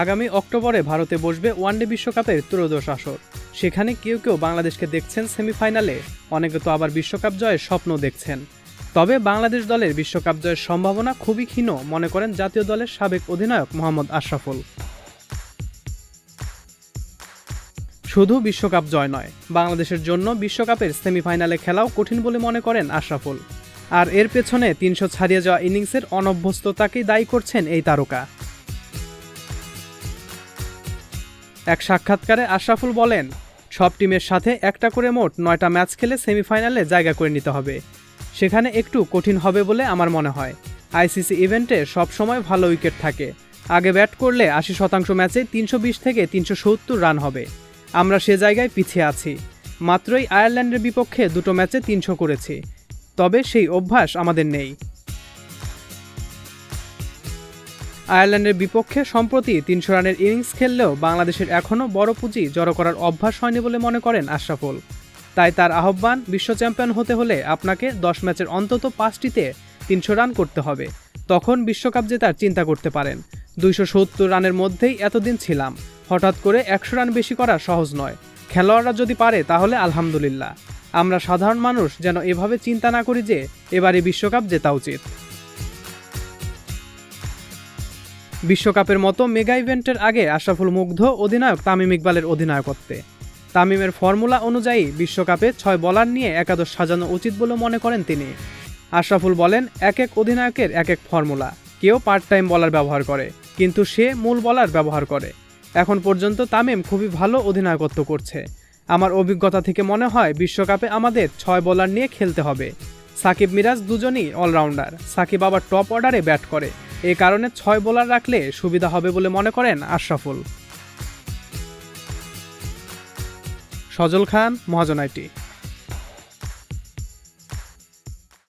আগামী অক্টোবরে ভারতে বসবে ওয়ানডে বিশ্বকাপের ত্রয়োদশ আসর। সেখানে কেউ কেউ বাংলাদেশকে দেখছেন সেমিফাইনালে, অনেকে তো আবার বিশ্বকাপ জয়ের স্বপ্ন দেখছেন। তবে বাংলাদেশ দলের বিশ্বকাপ জয়ের সম্ভাবনা খুবই ক্ষীণ, মনে করেন জাতীয় দলের সাবেক অধিনায়ক মোহাম্মদ আশরাফুল। শুধু বিশ্বকাপ জয় নয়, বাংলাদেশের জন্য বিশ্বকাপের সেমিফাইনালে খেলাও কঠিন বলে মনে করেন আশরাফুল। আর এর পেছনে তিনশো ছাড়িয়ে যাওয়া ইনিংসের অনভ্যস্ততাকেই দায়ী করছেন এই তারকা। এক সাক্ষাৎকারে আশরাফুল বলেন, সব টিমের সাথে একটা করে মোট নয়টা ম্যাচ খেলে সেমিফাইনালে জায়গা করে নিতে হবে। সেখানে একটু কঠিন হবে বলে আমার মনে হয়। আইসিসি ইভেন্টে সবসময় ভালো উইকেট থাকে। আগে ব্যাট করলে আশি শতাংশ ম্যাচে তিনশো বিশ থেকে তিনশো সত্তর রান হবে। আমরা সে জায়গায় পিছিয়ে আছি। মাত্রই আয়ারল্যান্ডের বিপক্ষে দুটো ম্যাচে তিনশো করেছি। তবে সেই অভ্যাস আমাদের নেই। আয়ারল্যান্ডের বিপক্ষে সম্প্রতি তিনশো রানের ইনিংস খেললেও বাংলাদেশের এখনও বড় পুঁজি জড়ো করার অভ্যাস হয়নি বলে মনে করেন আশরাফুল। তাই তার আহ্বান, বিশ্ব চ্যাম্পিয়ন হতে হলে আপনাকে দশ ম্যাচের অন্তত পাঁচটিতে তিনশো রান করতে হবে। তখন বিশ্বকাপ জেতার চিন্তা করতে পারেন। দুইশো সত্তর রানের মধ্যেই এতদিন ছিলাম। হঠাৎ করে একশো রান বেশি করা সহজ নয়। খেলোয়াড়রা যদি পারে তাহলে আলহামদুলিল্লাহ। আমরা সাধারণ মানুষ যেন এভাবে চিন্তা না করি যে এবারে বিশ্বকাপ জেতা উচিত। বিশ্বকাপের মতো মেগা ইভেন্টের আগে আশরাফুল মুগ্ধ অধিনায়ক তামিম ইকবালের অধিনায়কত্বে। তামিমের ফর্মুলা অনুযায়ী বিশ্বকাপে ছয় বলার নিয়ে একাদশ সাজানো উচিত বলে মনে করেন তিনি। আশরাফুল বলেন এক এক অধিনায়কের এক এক ফর্মুলা। কেউ পার্ট টাইম বলার ব্যবহার করে, কিন্তু সে মূল বলার ব্যবহার করে। এখন পর্যন্ত তামিম খুবই ভালো অধিনায়কত্ব করছে। আমার অভিজ্ঞতা থেকে মনে হয়, বিশ্বকাপে আমাদের ছয় বলার নিয়ে খেলতে হবে। সাকিব মিরাজ দুজনই অলরাউন্ডার সাকিব আবার টপ অর্ডারে ব্যাট করে। এ কারণে ছয় বোলার রাখলে সুবিধা হবে বলে মনে করেন আশরাফুল। সজল খান মহাজনাইটি